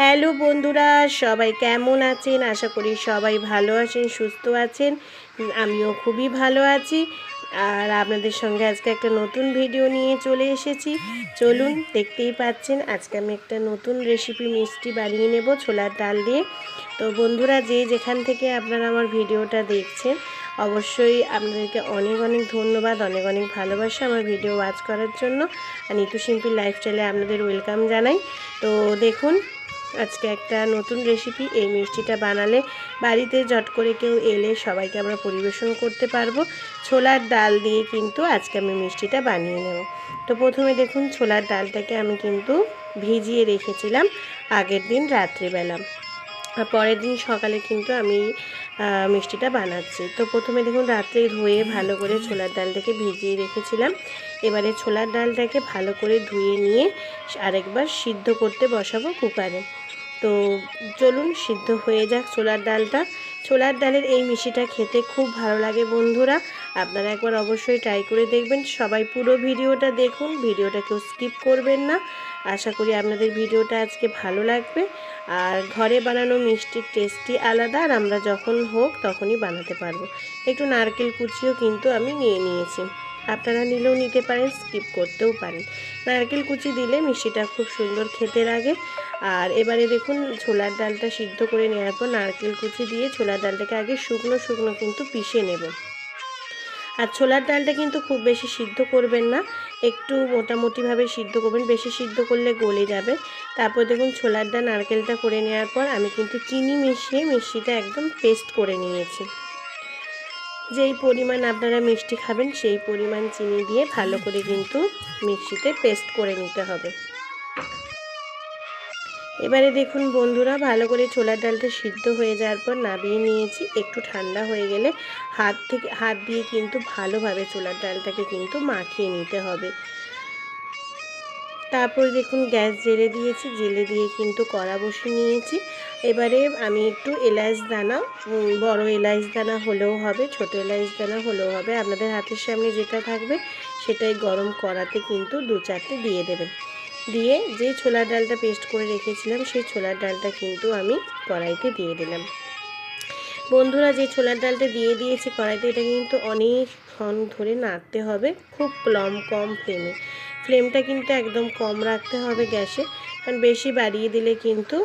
Hello বন্ধুরা, সবাই কেমন আছেন? আশা করি সবাই ভালো আছেন, সুস্থ আছেন। আমিও খুবই ভালো আছি। আর আপনাদের সঙ্গে আজকে একটা নতুন ভিডিও নিয়ে চলে এসেছি। চলুন দেখতেই পাচ্ছেন, আজকে আমি একটা নতুন রেসিপি মিষ্টি বানিয়ে নেব ছোলার ডাল দিয়ে। তো বন্ধুরা, যে যেখান থেকে আপনারা আমার ভিডিওটা দেখছেন, অবশ্যই আপনাদেরকে অনেক অনেক ধন্যবাদ, অনেক অনেক ভালোবাসা আমার ভিডিও ওয়াচ করার জন্য। আর নিতু সিম্পল লাইফস্টাইলে আপনাদের ওয়েলকাম জানাই। তো দেখুন আজকে একটা নতুন রেসিপি এই মিষ্টিটা বানালে বাড়িতে জট করে কেউ এলে সবাইকে আমরা পরিবেশন করতে পারব। ছোলার ডাল দিয়ে কিন্তু আজকে আমি মিষ্টিটা বানিয়ে নেব। তো প্রথমে দেখুন, ছোলার ডালটাকে আমি কিন্তু ভিজিয়ে রেখেছিলাম আগের দিন রাত্রিবেলা। পরের দিন সকালে কিন্তু আমি মিষ্টিটা বানাচ্ছি। তো প্রথমে দেখুন, রাত্রে ধুয়ে ভালো করে ছোলার ডালটাকে ভিজিয়ে রেখেছিলাম। এবারে ছোলার ডালটাকে ভালো করে ধুয়ে নিয়ে আরেকবার সিদ্ধ করতে বসাবো কুকারে। তো চলুন সিদ্ধ হয়ে যাক ছোলার ডালটা। ছোলার ডালের এই মিষ্টিটা খেতে খুব ভালো লাগে বন্ধুরা। আপনারা একবার অবশ্যই ট্রাই করে দেখবেন। সবাই পুরো ভিডিওটা দেখুন, ভিডিওটা কেউ স্কিপ করবেন না। আশা করি আপনাদের ভিডিওটা আজকে ভালো লাগবে। আর ঘরে বানানো মিষ্টির টেস্টই আলাদা, আর আমরা যখন হোক তখনই বানাতে পারব। একটু নারকেল কুচিও কিন্তু আমি নিয়ে নিয়েছি। আপনারা নিলেও নিতে পারেন স্কিপ করতেও পারেন। নারকেল কুচি দিলে মিষ্টিটা খুব সুন্দর খেতে লাগে। আর এবারে দেখুন ছোলার ডালটা সিদ্ধ করে নেওয়ার পর নারকেল কুচি দিয়ে ছোলার ডালটাকে আগে শুকনো শুকনো কিন্তু পিষে নেব। আর ছোলার ডালটা কিন্তু খুব বেশি সিদ্ধ করবেন না, একটু মোটামুটিভাবে সিদ্ধ করবেন, বেশি সিদ্ধ করলে গলে যাবে। তারপর দেখুন ছোলার ডাল নারকেলটা করে নেওয়ার পর আমি কিন্তু চিনি মিশিয়ে মিষ্টিটা একদম পেস্ট করে নিয়েছি। যেই পরিমাণ আপনারা মিষ্টি খাবেন সেই পরিমাণ চিনি দিয়ে ভালো করে কিন্তু মিক্সিতে পেস্ট করে নিতে হবে। এবারে দেখুন বন্ধুরা, ভালো করে ছোলার ডালটা সিদ্ধ হয়ে যাওয়ার পর নাবিয়ে নিয়েছি। একটু ঠান্ডা হয়ে গেলে হাত থেকে, হাত দিয়ে কিন্তু ভালোভাবে ছোলার ডালটাকে কিন্তু মাখিয়ে নিতে হবে। তারপর দেখুন গ্যাস জেলে দিয়েছি, জেলে দিয়ে কিন্তু কড়া বসে নিয়েছি। এবারে আমি একটু এলাচ দানা বড় এলাচ দানা হলেও হবে, ছোট এলাচ দানা হলেও হবে। আপনাদের হাতের সামনে যেটা থাকবে, সেটাই গরম কড়াতে কিন্তু দু চারটে দিয়ে দেবেন। দিয়ে যে ছোলার ডালটা পেস্ট করে রেখেছিলাম, সেই ছোলার ডালটা কিন্তু আমি কড়াইতে দিয়ে দিলাম। বন্ধুরা, যে ছোলার ডালটা দিয়ে দিয়েছি কড়াইতে, এটা কিন্তু অনেকক্ষণ ধরে নাড়তে হবে, খুব কম কম ফ্লেমে। ফ্লেমটা কিন্তু একদম কম রাখতে হবে গ্যাসে, কারণ বেশি বাড়িয়ে দিলে কিন্তু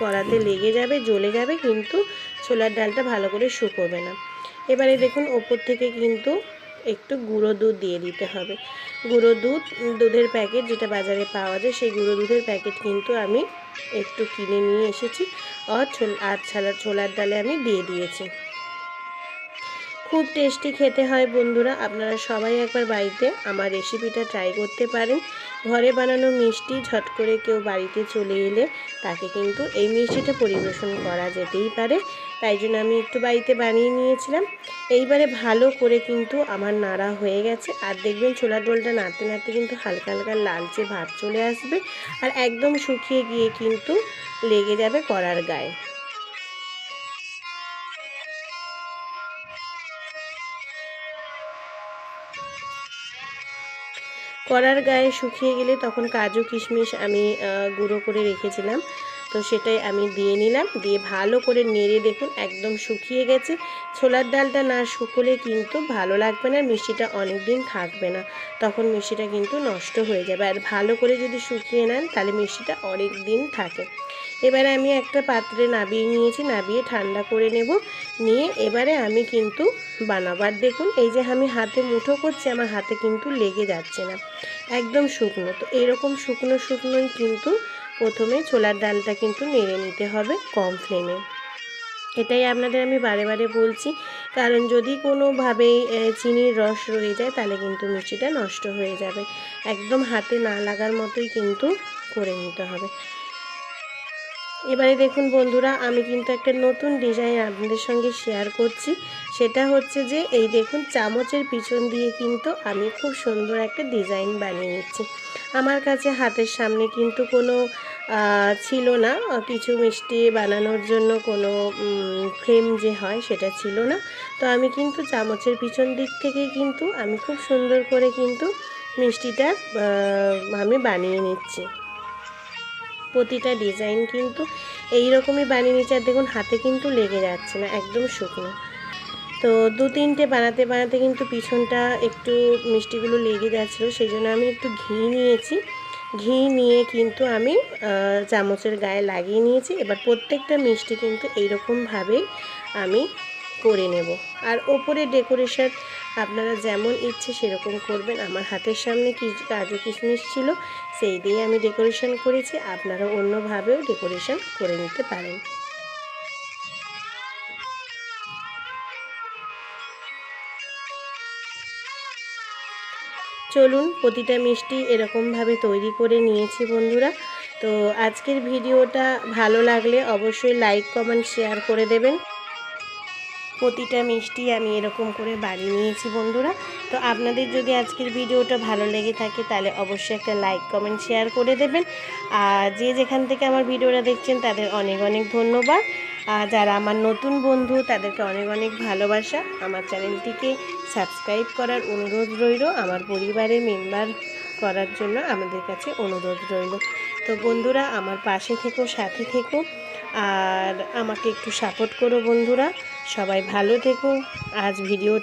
কড়াতে লেগে যাবে, জ্বলে যাবে, কিন্তু ছোলার ডালটা ভালো করে শুকোবে না। এবারে দেখুন, ওপর থেকে কিন্তু একটু গুঁড়ো দুধ দিয়ে দিতে হবে। গুঁড়ো দুধ, দুধের প্যাকেট যেটা বাজারে পাওয়া যায়, সেই গুঁড়ো দুধের প্যাকেট কিন্তু আমি একটু কিনে নিয়ে এসেছি। আর ছোল, ছোলার ডালে আমি দিয়ে দিয়েছি। খুব টেস্টি খেতে হয় বন্ধুরা। আপনারা সবাই একবার বাড়িতে আমার রেসিপিটা ট্রাই করতে পারেন। ঘরে বানানো মিষ্টি, ঝট করে কেউ বাড়িতে চলে এলে তাকে কিন্তু এই মিষ্টিটা পরিবেশন করা যেতেই পারে। তাই জন্য আমি একটু বাড়িতে বানিয়ে নিয়েছিলাম। এইবারে ভালো করে কিন্তু আমার নাড়া হয়ে গেছে। আর দেখবেন ছোলা ডোলটা নাড়তে নাড়তে কিন্তু হালকা হালকা লালচে ভাব চলে আসবে। আর একদম শুকিয়ে গিয়ে কিন্তু লেগে যাবে কড়ার গায়ে। কড়ার গায়ে শুকিয়ে গেলে তখন কাজু, কিশমিশ আমি গুঁড়ো করে রেখেছিলাম। তো সেটাই আমি দিয়ে নিলাম। দিয়ে ভালো করে নেড়ে দেখুন, একদম শুকিয়ে গেছে। ছোলার ডালটা না শুকলে কিন্তু ভালো লাগবে না, মিষ্টিটা অনেক দিন থাকবে না। তখন মিষ্টিটা কিন্তু নষ্ট হয়ে যাবে। আর ভালো করে যদি শুকিয়ে নেন, তাহলে মিষ্টিটা অনেক দিন থাকে। এবারে আমি একটা পাত্রে নাবিয়ে নিয়েছি, নাবিয়ে ঠান্ডা করে নেব। নিয়ে এবারে আমি কিন্তু বানাবার দেখুন, এই যে আমি হাতে মুঠো করছি, আমার হাতে কিন্তু লেগে যাচ্ছে না। একদম শুকনো। তো এরকম শুকনো শুকনোই কিন্তু প্রথমে ছোলার ডালটা কিন্তু নেড়ে নিতে হবে কম ফ্লেমে। এটাই আপনাদের আমি বারে বারে বলছি। কারণ যদি কোনোভাবেই চিনির রস রয়ে যায়, তাহলে কিন্তু মিষ্টিটা নষ্ট হয়ে যাবে। একদম হাতে না লাগার মতোই কিন্তু করে নিতে হবে। এবারে দেখুন বন্ধুরা, আমি কিন্তু একটা নতুন ডিজাইন আপনাদের সঙ্গে শেয়ার করছি। সেটা হচ্ছে যে, এই দেখুন চামচের পিছন দিয়ে কিন্তু আমি খুব সুন্দর একটা ডিজাইন বানিয়ে নিচ্ছি। আমার কাছে হাতের সামনে কিন্তু কোনো ছিল না। কিছু মিষ্টি বানানোর জন্য কোনো ফ্রেম যে হয় সেটা ছিল না। তো আমি কিন্তু চামচের পিছন দিক থেকে কিন্তু আমি খুব সুন্দর করে কিন্তু মিষ্টিটা আমি বানিয়ে নিচ্ছি। প্রতিটা ডিজাইন কিন্তু এই রকমই বানিয়ে নিয়েছি আর দেখুন, হাতে কিন্তু লেগে যাচ্ছে না, একদম শুকনো। তো দু তিনটে বানাতে বানাতে কিন্তু পিছনটা একটু মিষ্টিগুলো লেগে যাচ্ছিল, সেই জন্য আমি একটু ঘি নিয়েছি। ঘি নিয়ে কিন্তু আমি চামচের গায়ে লাগিয়ে নিয়েছি। এবার প্রত্যেকটা মিষ্টি কিন্তু এইরকমভাবেই আমি করে নেব। আর ওপরে ডেকোরেশন আপনারা যেমন ইচ্ছে সেরকম করবেন। আমার হাতের সামনে কি কাজু কিশমিশ ছিল, সেই দিয়ে আমি ডেকোরেশন করেছি। আপনারা অন্যভাবেও ডেকোরেশন করে নিতে পারেন। চলুন, প্রতিটা মিষ্টি এরকমভাবে তৈরি করে নিয়েছি বন্ধুরা। তো আজকের ভিডিওটা ভালো লাগলে অবশ্যই লাইক, কমেন্ট, শেয়ার করে দেবেন। প্রতিটা মিষ্টি আমি এরকম করে বানিয়ে নিয়েছি বন্ধুরা। তো আপনাদের যদি আজকের ভিডিওটা ভালো লেগে থাকে তাহলে অবশ্যই একটা লাইক কমেন্ট শেয়ার করে দেবেন। আর যে যেখান থেকে আমার ভিডিওটা দেখছেন তাদের অনেক অনেক ধন্যবাদ। আর যারা আমার নতুন বন্ধু তাদেরকে অনেক অনেক ভালোবাসা। আমার চ্যানেলটিকে সাবস্ক্রাইব করার অনুরোধ রইল। আমার পরিবারের মেম্বার করার জন্য আমাদের কাছে অনুরোধ রইল। তো বন্ধুরা, আমার পাশে থেকো, সাথে থেকো। আর আমাকে একটু সাপোর্ট করো বন্ধুরা। সবাই ভালো থেকো। আজ ভিডিওটা